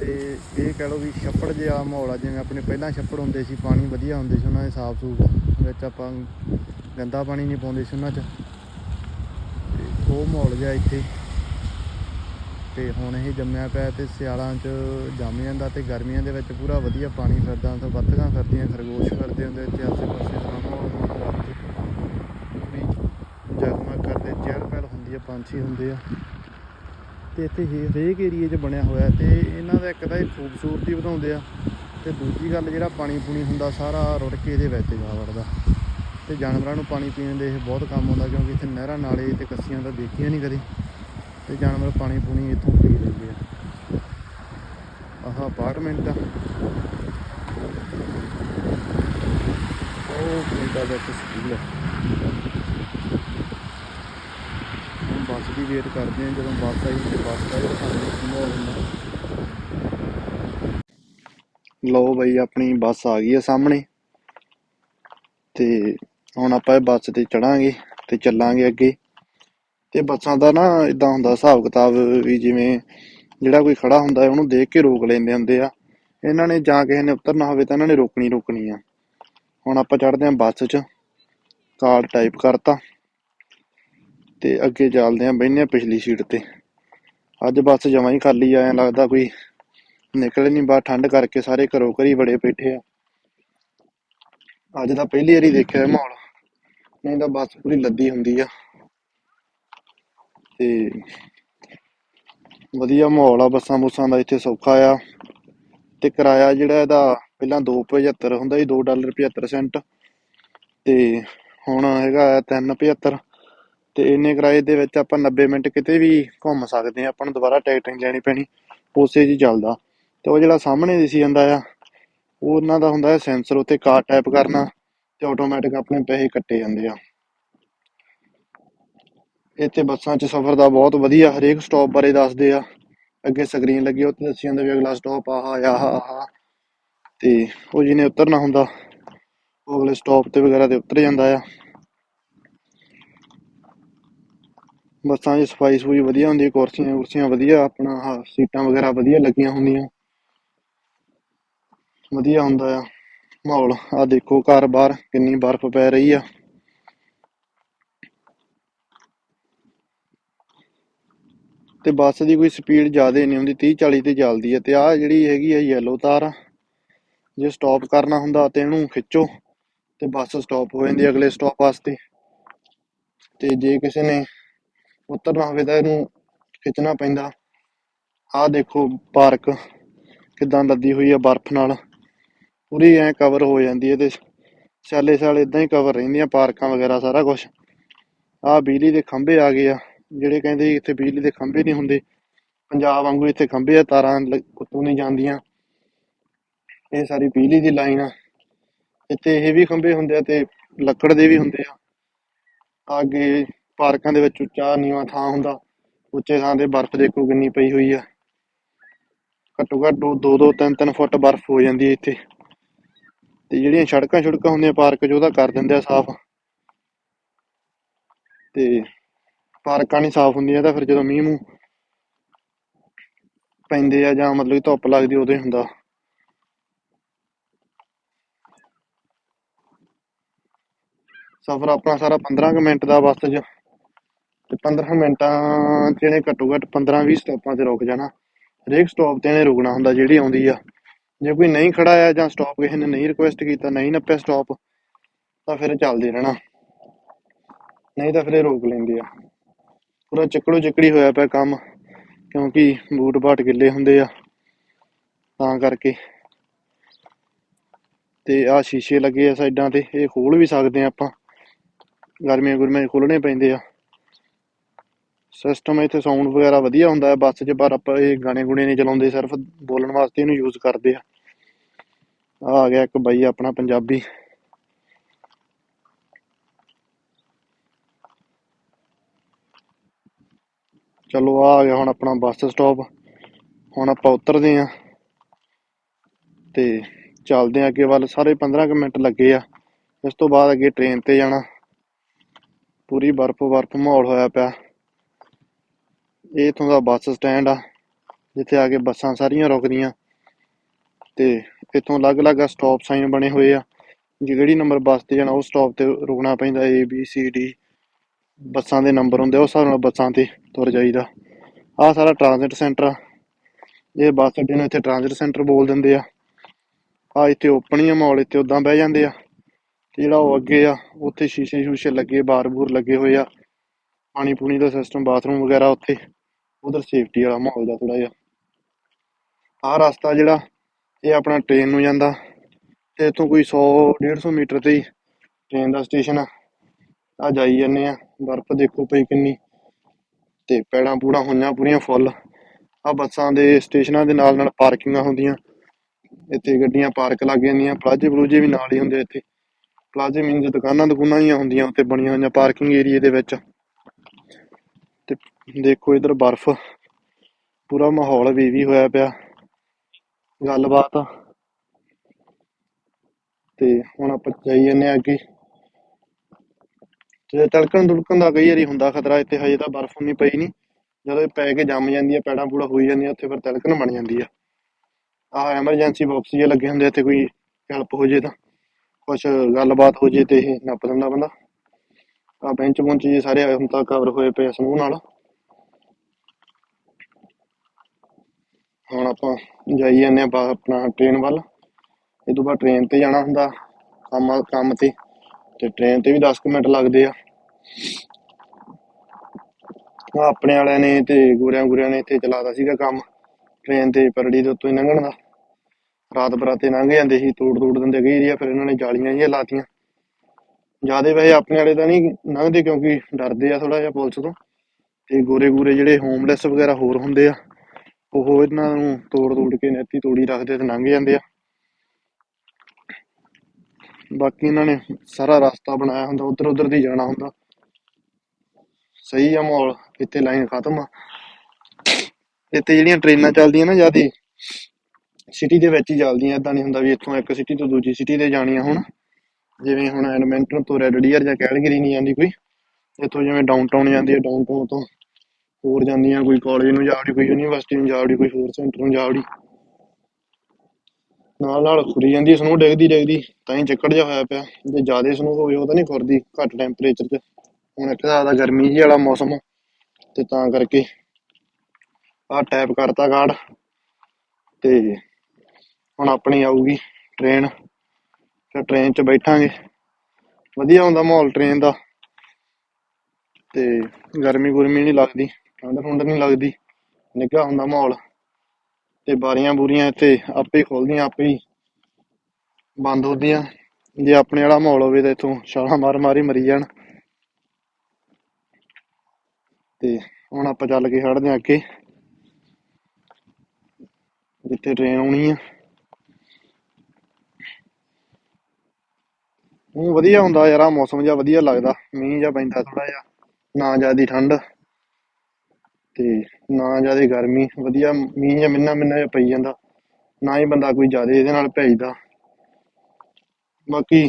ਤੇ ਇਹ ਕਹਿ ਲਓ ਵੀ ਛੱਪੜ ਜਿਹਾ ਮਾਹੌਲ ਆ, ਜਿਵੇਂ ਆਪਣੇ ਪਹਿਲਾਂ ਛੱਪੜ ਹੁੰਦੇ ਸੀ, ਪਾਣੀ ਵਧੀਆ ਹੁੰਦੇ ਸੀ ਉਹਨਾਂ ਦੇ ਸਾਫ਼ ਸੂਫ ਵਿੱਚ ਆਪਾਂ ਗੰਦਾ ਪਾਣੀ ਨਹੀਂ ਪਾਉਂਦੇ ਸੀ ਉਹਨਾਂ 'ਚ। ਤੇ ਉਹ ਮਾਹੌਲ ਜਿਹਾ ਇੱਥੇ। ਤੇ ਹੁਣ ਇਹ ਜੰਮਿਆ ਪਿਆ ਤੇ ਸਿਆਲਾਂ 'ਚ ਜੰਮ ਜਾਂਦਾ ਤੇ ਗਰਮੀਆਂ ਦੇ ਵਿੱਚ ਪੂਰਾ ਵਧੀਆ ਪਾਣੀ ਫਿਰਦਾ ਤਾਂ ਬੱਤਕਾਂ ਫਿਰਦੀਆਂ, ਖਰਗੋਸ਼ ਫਿਰਦੇ ਹੁੰਦੇ ਇੱਥੇ ਆਸੇ ਪਾਸੇ ਸਾਰਾ ਮਾਹੌਲ ਮਾਹੌਲ ਵੀ ਜਗਮਗ ਕਰਦੇ ਚਹਿਲ ਪਹਿਲ ਹੁੰਦੀ ਆ ਪੰਛੀ ਹੁੰਦੇ ਆ। ਤੇ ਇੱਥੇ ਹਰੇਕ ਏਰੀਏ 'ਚ ਬਣਿਆ ਹੋਇਆ ਤੇ ਇਹਨਾਂ ਦਾ ਇੱਕ ਤਾਂ ਇਹ ਖੂਬਸੂਰਤੀ ਵਧਾਉਂਦੇ ਆ ਤੇ ਦੂਜੀ ਗੱਲ ਜਿਹੜਾ ਪਾਣੀ ਪੂਣੀ ਹੁੰਦਾ ਸਾਰਾ ਰੁੜ ਕੇ ਇਹਦੇ ਵਿੱਚ ਜਾ ਵੜਦਾ। ਤੇ ਜਾਨਵਰਾਂ ਨੂੰ ਪਾਣੀ ਪੀਣ ਦੇ ਇਹ ਬਹੁਤ ਕੰਮ ਆਉਂਦਾ ਕਿਉਂਕਿ ਇੱਥੇ ਨਹਿਰਾਂ, ਨਾਲੇ ਤੇ ਕੱਸੀਆਂ ਤਾਂ ਦੇਖੀਆਂ ਨਹੀਂ ਕਦੇ। ਤੇ ਜਾਨਵਰ ਪਾਣੀ ਪੂਣੀ ਇੱਥੋਂ ਪੀ ਲੈਂਦੇ ਆ। ਆਹ ਅਪਾਰਟਮੈਂਟ ਆ। ਉਹ ਕੈਨੇਡਾ ਦਾ ਇੱਕ ਸਕੂਲ ਹੈ ਹੁਣ ਬੱਸ ਦੀ ਵੇਟ ਕਰਦੇ ਆ ਜਦੋਂ ਬੱਸ ਆਈ ਤੇ ਬੱਸ ਦਾ ਸਾਨੂੰ ਮਾਹੌਲ ਹੁੰਦਾ। ਲਓ ਬਈ, ਆਪਣੀ ਬੱਸ ਆ ਗਈ ਆ ਸਾਹਮਣੇ। ਤੇ ਹੁਣ ਆਪਾਂ ਇਹ ਬੱਸ ਤੇ ਚੜਾਂਗੇ ਤੇ ਚੱਲਾਂਗੇ ਅੱਗੇ। ਤੇ ਬੱਸਾਂ ਦਾ ਨਾ ਇਦਾਂ ਹੁੰਦਾ, ਹਿਸਾਬ ਕਿਤਾਬ ਵੀ ਜਿਵੇਂ ਜਿਹੜਾ ਕੋਈ ਖੜਾ ਹੁੰਦਾ ਹੈ, ਉਹਨੂੰ ਦੇਖ ਕੇ ਰੋਕ ਲੈਂਦੇ ਹੁੰਦੇ ਆ। ਇਹਨਾਂ ਨੇ ਜਾਂ ਕਿਸੇ ਨੇ ਉਤਰਨਾ ਹੋਵੇ ਤਾਂ ਇਹਨਾਂ ਨੇ ਰੋਕਣੀ ਰੋਕਣੀ ਆ। ਹੁਣ ਆਪਾਂ ਚੜਦੇ ਆਂ ਬੱਸ 'ਚ ਕਾਰਡ ਟਾਈਪ ਕਰਤਾ। ਤੇ ਅੱਗੇ ਚੱਲਦੇ ਆਂ ਬੈਠਨੇ ਪਿਛਲੀ ਸੀਟ ਤੇ। ਅੱਜ ਬੱਸ ਜਮਾਂ ਹੀ ਖਾਲੀ ਆ, ਐਂ ਲੱਗਦਾ ਕੋਈ ਨਿਕਲੇ ਨਹੀਂ ਬਾਹਰ, ਠੰਡ ਕਰਕੇ ਸਾਰੇ ਘਰੋਂ ਘਰੀ ਬੜੇ ਬੈਠੇ ਆ। ਅੱਜ ਤਾਂ ਪਹਿਲੀ ਵਾਰੀ ਦੇਖਿਆ ਮਾਹੌਲ। ਨਹੀਂ ਤਾਂ ਬੱਸ ਪੂਰੀ ਲੱਦੀ ਹੁੰਦੀ ਆ। ਤੇ ਵਧੀਆ ਮਾਹੌਲ ਆ, ਬੱਸਾਂ ਬੁੱਸਾਂ ਦਾ ਇੱਥੇ ਸੌਖਾ ਆ। ਤੇ ਕਿਰਾਇਆ ਜਿਹੜਾ ਇਹਦਾ ਪਹਿਲਾਂ 2.75 ਹੁੰਦਾ ਸੀ 2 ਡਾਲਰ 75 ਸੈਂਟ। ਤੇ ਹੁਣ ਹੈਗਾ 3.75 ਤੇ ਇੰਨੇ ਕਿਰਾਏ ਦੇ ਵਿੱਚ ਆਪਾਂ 90 ਮਿੰਟ ਕਿਤੇ ਵੀ ਘੁੰਮ ਸਕਦੇ ਆ ਆਪਾਂ ਨੂੰ ਦੁਬਾਰਾ ਟਿਕਟ ਨਹੀਂ ਲੈਣੀ ਪੈਣੀ, ਉਸੇ ਜੀ ਚੱਲਦਾ। ਤੇ ਉਹ ਜਿਹੜਾ ਸਾਹਮਣੇ ਦਿਸੀ ਜਾਂਦਾ ਆ ਉਹ ਉਹਨਾਂ ਦਾ ਹੁੰਦਾ ਹੈ ਸੈਂਸਰ ਉੱਤੇ ਕਾਰਡ ਟਾਈਪ ਕਰਨਾ ਤੇ ਆਟੋਮੈਟਿਕ ਆਪਣੇ ਪੈਸੇ ਕੱਟੇ ਜਾਂਦੇ ਆ। ਇੱਥੇ ਬੱਸਾਂ 'ਚ ਸਫ਼ਰ ਦਾ ਬਹੁਤ ਵਧੀਆ, ਹਰੇਕ ਸਟਾਪ ਬਾਰੇ ਦੱਸਦੇ ਆ। ਅੱਗੇ ਸਕਰੀਨ ਲੱਗੀ ਉੱਤੇ ਦੱਸੀ ਜਾਂਦਾ ਵੀ ਅਗਲਾ ਸਟਾਪ ਆਹ ਆ ਆਹ ਆਹ। ਤੇ ਉਹ ਜਿਹਨੇ ਉਤਰਨਾ ਹੁੰਦਾ, ਉਹ ਅਗਲੇ ਸਟਾਪ ਤੇ ਵਗੈਰਾ ਤੇ ਉਤਰ ਜਾਂਦਾ ਆ। ਬੱਸਾਂ 'ਚ ਸਫ਼ਾਈ ਸਫੂਈ ਵਧੀਆ ਹੁੰਦੀ ਹੈ ਕੁਰਸੀਆਂ ਕੁਰਸੀਆਂ ਵਧੀਆ, ਆਪਣਾ ਆਹ ਸੀਟਾਂ ਵਗੈਰਾ ਵਧੀਆ ਲੱਗੀਆਂ ਹੁੰਦੀਆਂ। ਵਧੀਆ ਹੁੰਦਾ ਆ ਮਾਹੌਲ। ਆ ਦੇਖੋ ਘਰ ਬਾਹਰ ਕਿੰਨੀ ਬਰਫ਼ ਪੈ ਰਹੀ ਆ। ਤੇ ਬੱਸ ਦੀ ਕੋਈ ਸਪੀਡ ਜ਼ਿਆਦਾ ਨਹੀਂ ਹੁੰਦੀ 30 40 ਤੇ ਚੱਲਦੀ ਹੈ ਤੇ ਆ ਜਿਹੜੀ ਹੈਗੀ ਆ ਯੈਲੋ ਤਾਰ ਜੇ ਸਟਾਪ ਕਰਨਾ ਹੁੰਦਾ ਤੇ ਇਹਨੂੰ ਖਿੱਚੋ ਤੇ ਬੱਸ ਸਟਾਪ ਹੋ ਜਾਂਦੀ ਅਗਲੇ ਸਟਾਪ ਵਾਸਤੇ। ਤੇ ਜੇ ਕਿਸੇ ਨੇ ਉਤਰਨਾ ਹੋਵੇ ਤਾਂ ਇਹਨੂੰ ਖਿੱਚਣਾ ਪੈਂਦਾ। ਆਹ ਦੇਖੋ ਪਾਰਕ ਕਿਦਾਂ ਲੱਦੀ ਹੋਈ ਆ ਬਰਫ਼ ਨਾਲ। ਪੂਰੀ ਐ ਕਵਰ ਹੋ ਜਾਂਦੀ ਹੈ ਤੇ ਸਾਲੇ ਸਾਲ ਇਦਾਂ ਹੀ ਕਵਰ ਰਹਿੰਦੀਆਂ ਪਾਰਕਾਂ ਵਗੈਰਾ ਸਾਰਾ ਕੁਝ ਆਹ ਬਿਜਲੀ ਦੇ ਖੰਭੇ ਆ ਗਏ ਆ, ਜਿਹੜੇ ਕਹਿੰਦੇ ਇੱਥੇ ਬਿਜਲੀ ਦੇ ਖੰਭੇ ਨਹੀਂ ਹੁੰਦੇ। ਪੰਜਾਬ ਵਾਂਗੂ ਇੱਥੇ ਖੰਭੇ ਆ, ਤਾਰਾਂ ਲ- ਉੱਤੋਂ ਨਹੀਂ ਜਾਂਦੀਆਂ। ਇਹ ਸਾਰੀ ਬਿਜਲੀ ਦੀ ਲਾਈਨ ਆ। ਇੱਥੇ ਇਹ ਵੀ ਖੰਭੇ ਹੁੰਦੇ ਆ ਤੇ ਲੱਕੜ ਦੇ ਵੀ ਹੁੰਦੇ ਆ। ਅੱਗੇ ਪਾਰਕਾਂ ਦੇ ਵਿੱਚ ਉੱਚਾ ਨੀਵਾਂ ਥਾਂ ਹੁੰਦਾ, ਉੱਚੇ ਥਾਂ ਤੇ ਬਰਫ਼ ਦੇਖੋ ਕਿੰਨੀ ਪਈ ਹੋਈ ਆ। ਘੱਟੋ ਘੱਟ ਦੋ ਦੋ ਦੋ, ਤਿੰਨ ਤਿੰਨ ਫੁੱਟ ਬਰਫ਼ ਹੋ ਜਾਂਦੀ ਹੈ ਇੱਥੇ। ਤੇ ਜਿਹੜੀਆਂ ਸੜਕਾਂ ਸੜਕਾਂ ਹੁੰਦੀਆਂ, ਪਾਰਕ 'ਚ ਉਹਦਾ ਕਰ ਦਿੰਦੇ ਆ ਸਾਫ਼। ਤੇ ਪਾਰਕਾਂ ਨਹੀਂ ਸਾਫ਼ ਹੁੰਦੀਆਂ ਤਾਂ ਫਿਰ ਜਦੋਂ ਮੀਂਹ ਮੂੰਹ ਪੈਂਦੇ ਆ ਜਾਂ ਮਤਲਬ ਧੁੱਪ ਲੱਗਦੀ ਉਦੋਂ ਹੀ ਹੁੰਦਾ। ਸਫ਼ਰ ਆਪਣਾ ਸਾਰਾ 15 ਕੁ ਮਿੰਟ ਦਾ ਬੱਸ 'ਚ। ਤੇ 15 ਮਿੰਟਾਂ ਤੇ ਇਹਨੇ ਘੱਟੋ ਘੱਟ 15 20 ਸਟਾਪਾਂ ਤੇ ਰੁਕ ਜਾਣਾ। ਹਰੇਕ ਸਟਾਪ ਤੇ ਇਹਨੇ ਰੁਕਣਾ ਹੁੰਦਾ, ਜਿਹੜੀ ਆਉਂਦੀ ਆ। ਜੇ ਕੋਈ ਨਹੀਂ ਖੜਾ ਆ ਜਾਂ ਸਟਾਪ ਕਿਸੇ ਨੇ ਨਹੀਂ ਰਿਕੁਐਸਟ ਕੀਤਾ, ਨਹੀਂ ਨੱਪਿਆ ਸਟਾਪ ਤਾਂ ਫਿਰ ਚੱਲਦੇ ਰਹਿਣਾ। ਨਹੀਂ ਤਾਂ ਫਿਰ ਇਹ ਰੋਕ ਲੈਂਦੇ ਆ। ਪੂਰਾ ਚੱਕੜੋ ਚੱਕੜੀ ਹੋਇਆ ਪਿਆ ਕੰਮ, ਕਿਉਂਕਿ ਬੂਟ ਬਾਟ ਗਿੱਲੇ ਹੁੰਦੇ ਆ, ਤਾਂ ਕਰਕੇ। ਤੇ ਆ ਸ਼ੀਸ਼ੇ ਲੱਗੇ ਆ ਸਾਈਡਾਂ ਤੇ, ਇਹ ਖੋਲ ਵੀ ਸਕਦੇ ਆ ਆਪਾਂ। ਗਰਮੀਆਂ ਗੁਰਮੀਆਂ ਖੋਲਣੇ ਪੈਂਦੇ ਆ। ਸਿਸਟਮ ਇੱਥੇ ਸਾਊਂਡ ਵਗੈਰਾ ਵਧੀਆ ਹੁੰਦਾ ਹੈ, ਬੱਸ 'ਚ ਪਰ ਆਪਾਂ ਇਹ ਗਾਣੇ ਗੁਣੇ ਨਹੀਂ ਚਲਾਉਂਦੇ, ਸਿਰਫ ਬੋਲਣ ਵਾਸਤੇ ਇਹਨੂੰ ਯੂਜ਼ ਕਰਦੇ ਆ। ਆ ਗਿਆ ਇੱਕ ਬਾਈ, ਆਪਣਾ ਪੰਜਾਬੀ। ਚਲੋ ਆਹ ਆ ਗਿਆ ਹੁਣ ਆਪਣਾ ਬੱਸ ਸਟਾਪ ਹੁਣ ਆਪਾਂ ਉਤਰਦੇ ਆ ਤੇ ਚੱਲਦੇ ਆ ਅੱਗੇ ਵੱਲ। ਸਾਰੇ 15 ਕੁ ਮਿੰਟ ਲੱਗੇ ਆ। ਇਸ ਤੋਂ ਬਾਅਦ ਅੱਗੇ ਟ੍ਰੇਨ ਤੇ ਜਾਣਾ। ਪੂਰੀ ਬਰਫ਼ ਬਰਫ਼ ਮਾਹੌਲ ਹੋਇਆ ਪਿਆ। ਇਹ ਇੱਥੋਂ ਦਾ ਬੱਸ ਸਟੈਂਡ ਆ ਜਿੱਥੇ ਆ ਕੇ ਬੱਸਾਂ ਸਾਰੀਆਂ ਰੁਕਦੀਆਂ। ਤੇ ਇਥੋਂ ਅਲੱਗ-ਅਲੱਗ ਸਟਾਪ ਸਾਈਨ ਬਣੇ ਹੋਏ ਆ। ਜਿਹੜੀ ਨੰਬਰ ਬੱਸ ਤੇ ਜਾਣਾ ਉਹ ਸਟਾਪ ਤੇ ਰੁਕਣਾ ਪੈਂਦਾ A B C D ਬੱਸਾਂ ਦੇ ਨੰਬਰ ਹੁੰਦੇ ਆ, ਹਿਸਾਬ ਨਾਲ ਬੱਸਾਂ ਤੇ ਤੁਰ ਜਾਈਦਾ। ਆਹ ਸਾਰਾ ਟ੍ਰਾਂਜ਼ਿਟ ਸੈਂਟਰ ਆ। ਇਹ ਬੱਸ ਅੱਡੇ ਨੂੰ ਇੱਥੇ ਟ੍ਰਾਂਜ਼ਿਟ ਸੈਂਟਰ ਬੋਲ ਦਿੰਦੇ ਆ। ਆ ਇੱਥੇ ਓਪਨ ਹੀ ਆ ਮਾਹੌਲ ਇੱਥੇ ਉਦਾਂ ਬਹਿ ਜਾਂਦੇ ਆ। ਤੇ ਜਿਹੜਾ ਉਹ ਅੱਗੇ ਆ ਉੱਥੇ ਸ਼ੀਸ਼ੇ ਸ਼ੂਸ਼ੇ ਲੱਗੇ ਬਾਰ ਬੂਰ ਲੱਗੇ ਹੋਏ ਆ। ਪਾਣੀ ਪੂਣੀ ਦਾ ਸਿਸਟਮ ਬਾਥਰੂਮ ਵਗੈਰਾ ਉੱਥੇ। ਉਧਰ ਸੇਫਟੀ ਵਾਲਾ ਮਾਹੌਲ ਦਾ ਥੋੜਾ ਜਿਹਾ। ਆਹ ਰਸਤਾ ਜਿਹੜਾ, ਇਹ ਆਪਣਾ ਟ੍ਰੇਨ ਨੂੰ ਜਾਂਦਾ। ਤੇ ਇੱਥੋਂ ਕੋਈ 100 150 ਮੀਟਰ ਤੇ ਹੀ ਟ੍ਰੇਨ ਦਾ ਸਟੇਸ਼ਨ ਆ। ਆ ਜਾਈ ਜਾਂਦੇ ਆ। ਬਰਫ਼ ਦੇਖੋ ਪਈ ਕਿੰਨੀ। ਤੇ ਪੈੜਾਂ ਪੂੜਾਂ ਹੋਈਆਂ ਪੂਰੀਆਂ ਫੁੱਲ। ਆ ਬੱਸਾਂ ਦੇ ਸਟੇਸ਼ਨਾਂ ਦੇ ਨਾਲ ਨਾਲ ਪਾਰਕਿੰਗਾਂ ਹੁੰਦੀਆਂ। ਇੱਥੇ ਗੱਡੀਆਂ ਪਾਰਕ ਲੱਗ ਜਾਂਦੀਆਂ। ਪਲਾਜੇ ਪਲੂਜੇ ਵੀ ਨਾਲ ਹੀ ਹੁੰਦੇ ਇੱਥੇ। ਪਲਾਜੇ ਮੀਨਸ ਦੁਕਾਨਾਂ ਦੁਕਾਨਾਂ ਹੀ ਹੁੰਦੀਆਂ। ਉੱਥੇ ਬਣੀਆਂ ਹੋਈਆਂ ਪਾਰਕਿੰਗ ਏਰੀਏ ਦੇ ਵਿੱਚ। ਦੇਖੋ ਇਧਰ ਬਰਫ਼, ਪੂਰਾ ਮਾਹੌਲ ਵੀ ਹੋਇਆ ਪਿਆ। ਗੱਲਬਾਤ। ਤੇ ਹੁਣ ਆਪਾਂ ਜਾਈ ਜਾਂਦੇ ਆ ਅੱਗੇ। ਤੇ ਤੜਕਣ ਦੁੜਕਣ ਦਾ ਕਈ ਵਾਰੀ ਹੁੰਦਾ ਖਤਰਾ, ਇੱਥੇ ਹਜੇ ਤਾਂ ਬਰਫ਼ ਨਹੀਂ ਪਈ ਨਹੀਂ ਜਦੋਂ ਪੈ ਕੇ ਜੰਮ ਜਾਂਦੀ ਹੈ ਪੈੜਾਂ ਪੂੜਾ ਹੋਈ ਜਾਂਦੀਆਂ, ਉੱਥੇ ਫਿਰ ਤਿਲਕਣ ਬਣ ਜਾਂਦੀ ਆ। ਆਹ ਐਮਰਜੈਂਸੀ ਬਾਕਸ ਜੇ ਲੱਗੇ ਹੁੰਦੇ ਇੱਥੇ ਕੋਈ ਹੈਲਪ ਹੋ ਜੇ ਤਾਂ। ਕੁਛ ਗੱਲਬਾਤ ਹੋ ਜੇ ਤੇ ਇਹ ਨੱਪ ਦਿੰਦਾ ਬੰਦਾ। ਆ ਬੈਂਚ ਬੁੰਚ ਜੇ ਸਾਰੇ ਹੁਣ ਤਾਂ ਕਵਰ ਹੋਏ ਪਏ ਸਮੂਹ ਨਾਲ। ਹੁਣ ਆਪਾਂ ਜਾਈ ਜਾਂਦੇ ਆ ਆਪਣਾ ਟ੍ਰੇਨ ਵੱਲ। ਇਹ ਤੋਂ ਬਾਅਦ ਟ੍ਰੇਨ ਤੇ ਜਾਣਾ ਹੁੰਦਾ, ਕੰਮ ਕੰਮ ਤੇ। ਤੇ ਟ੍ਰੇਨ ਤੇ ਵੀ 10 ਮਿੰਟ ਲੱਗਦੇ ਆ। ਆਪਣੇ ਵਾਲਿਆਂ ਨੇ ਤੇ ਗੋਰਿਆਂ ਗੁਰਿਆਂ ਨੇ ਇੱਥੇ ਚਲਾਤਾ ਸੀਗਾ ਕੰਮ। ਟ੍ਰੇਨ ਤੇ ਪਰੜੀ ਦੇ ਉੱਤੋਂ ਹੀ ਲੰਘਣ ਦਾ। ਰਾਤ ਬਰਾਤੇ ਲੰਘ ਜਾਂਦੇ ਸੀ, ਤੋੜ ਤੋੜ ਦਿੰਦੇ ਗਈ ਏਰੀਆ ਫਿਰ ਇਹਨਾਂ ਨੇ ਜਾਲੀਆਂ ਜਿਹੀਆਂ ਲਾਤੀਆਂ। ਜਿਆਦੇ ਵੈਸੇ ਆਪਣੇ ਵਾਲੇ ਤਾਂ ਨਹੀਂ ਲੰਘਦੇ ਕਿਉਂਕਿ ਡਰਦੇ ਆ ਥੋੜਾ ਜਿਹਾ ਪੁਲਿਸ ਤੋਂ। ਤੇ ਗੋਰੇ ਗੋਰੇ ਜਿਹੜੇ ਹੋਮਲੈਸ ਵਗੈਰਾ ਹੋਰ ਹੁੰਦੇ ਆ ਉਹ ਇਹਨਾਂ ਨੂੰ ਤੋੜ ਤੋੜ ਕੇ ਨੈਤੀ ਤੋੜੀ ਰੱਖਦੇ ਤੇ ਲੰਘ ਜਾਂਦੇ ਆ। ਬਾਕੀ ਇਹਨਾਂ ਨੇ ਸਾਰਾ ਰਸਤਾ ਬਣਾਇਆ ਹੁੰਦਾ, ਉਧਰ ਉਧਰ ਦੀ ਜਾਣਾ ਹੁੰਦਾ। ਸਹੀ ਆ ਮਾਹੌਲ, ਇੱਥੇ ਲਾਈਨ ਖਤਮ ਆ। ਇੱਥੇ ਜਿਹੜੀਆਂ ਟ੍ਰੇਨਾਂ ਚੱਲਦੀਆਂ ਨਾ ਜਿਆਦੀ ਸਿਟੀ ਦੇ ਵਿੱਚ ਹੀ ਚੱਲਦੀਆਂ ਇਦਾਂ ਨਹੀਂ ਹੁੰਦਾ ਵੀ ਇੱਥੋਂ ਇੱਕ ਸਿਟੀ ਤੋਂ ਦੂਜੀ ਸਿਟੀ ਤੇ ਜਾਣੀਆਂ ਹੁਣ। ਜਿਵੇਂ ਹੁਣ ਐਡਮਿੰਟਨ ਤੋਂ ਰੈਡ ਡੀਅਰ ਜਾਂ ਕੈਲਗਰੀ ਨਹੀਂ ਜਾਂਦੀ ਕੋਈ, ਇੱਥੋਂ ਜਿਵੇਂ ਡਾਊਨਟਾਊਨ ਜਾਂਦੀ ਹੈ ਡਾਊਨਟਾਊਨ ਤੋਂ ਹੋਰ ਜਾਂਦੀਆਂ ਕੋਈ ਕਾਲਜ ਨੂੰ ਜਾਵੜੀ, ਕੋਈ ਯੂਨੀਵਰਸਿਟੀ ਨੂੰ ਜਾਵੜੀ, ਕੋਈ ਹੋਰ ਸੈਂਟਰ ਨੂੰ ਜਾਵੜੀ। ਨਾਲ ਨਾਲ ਖੁਰੀ ਜਾਂਦੀ ਸਨੋ ਡਿੱਗਦੀ ਡਿੱਗਦੀ, ਤਾਂ ਹੀ ਚੱਕੜ ਜਿਹਾ ਹੋਇਆ ਪਿਆ। ਜੇ ਜ਼ਿਆਦਾ ਸਨੋ ਹੋਵੇ, ਉਹ ਤਾਂ ਨਹੀਂ ਖੁਰਦੀ ਘੱਟ ਟੈਂਪਰੇਚਰ 'ਚ। ਹੁਣ ਇੱਕ ਜ਼ਿਆਦਾ ਗਰਮੀ ਜਿਹੀ ਵਾਲਾ ਮੌਸਮ ਤੇ ਤਾਂ ਕਰਕੇ ਆਹ ਟੈਪ ਕਰਤਾ ਕਾਰਡ ਤੇ ਹੁਣ ਆਪਣੀ ਆਊਗੀ ਟ੍ਰੇਨ ਫਿਰ ਟ੍ਰੇਨ 'ਚ ਬੈਠਾਂਗੇ। ਵਧੀਆ ਹੁੰਦਾ ਮਾਹੌਲ ਟ੍ਰੇਨ ਦਾ। ਤੇ ਗਰਮੀ ਗੁਰਮੀ ਨਹੀਂ ਲੱਗਦੀ। ਠੰਡ ਠੁੰਡ ਨਹੀਂ ਲੱਗਦੀ, ਨਿੱਘਾ ਹੁੰਦਾ ਮਾਹੌਲ ਤੇ ਬਾਰੀਆਂ ਬੂਰੀਆਂ ਇੱਥੇ ਆਪੇ ਹੀ ਖੁੱਲਦੀਆਂ ਆਪੇ ਹੀ ਬੰਦ ਹੁੰਦੀਆਂ। ਜੇ ਆਪਣੇ ਵਾਲਾ ਮਾਹੌਲ ਹੋਵੇ ਤਾਂ ਇੱਥੋਂ ਛਾਲਾਂ ਮਾਰ ਮਾਰੀ ਮਰੀ ਜਾਣ। ਤੇ ਹੁਣ ਆਪਾਂ ਚੱਲ ਕੇ ਖੜਦੇ ਹਾਂ ਅੱਗੇ, ਜਿੱਥੇ ਟ੍ਰੇਨ ਆਉਣੀ ਆ। ਉਹ ਵਧੀਆ ਹੁੰਦਾ ਯਾਰ ਆ ਮੌਸਮ ਜਿਹਾ ਵਧੀਆ ਲੱਗਦਾ, ਮੀਂਹ ਜਿਹਾ ਪੈਂਦਾ ਥੋੜਾ ਜਿਹਾ, ਨਾ ਜ਼ਿਆਦੀ ਠੰਡ। ਤੇ ਨਾ ਜ਼ਿਆਦੀ ਗਰਮੀ, ਵਧੀਆ ਮੀਂਹ ਜਿਹਾ ਮਿੰਨਾ ਮਿੰਨਾ ਜਿਹਾ ਪਈ ਜਾਂਦਾ, ਨਾ ਹੀ ਬੰਦਾ ਕੋਈ ਜ਼ਿਆਦਾ ਇਹਦੇ ਨਾਲ ਭੇਜਦਾ। ਬਾਕੀ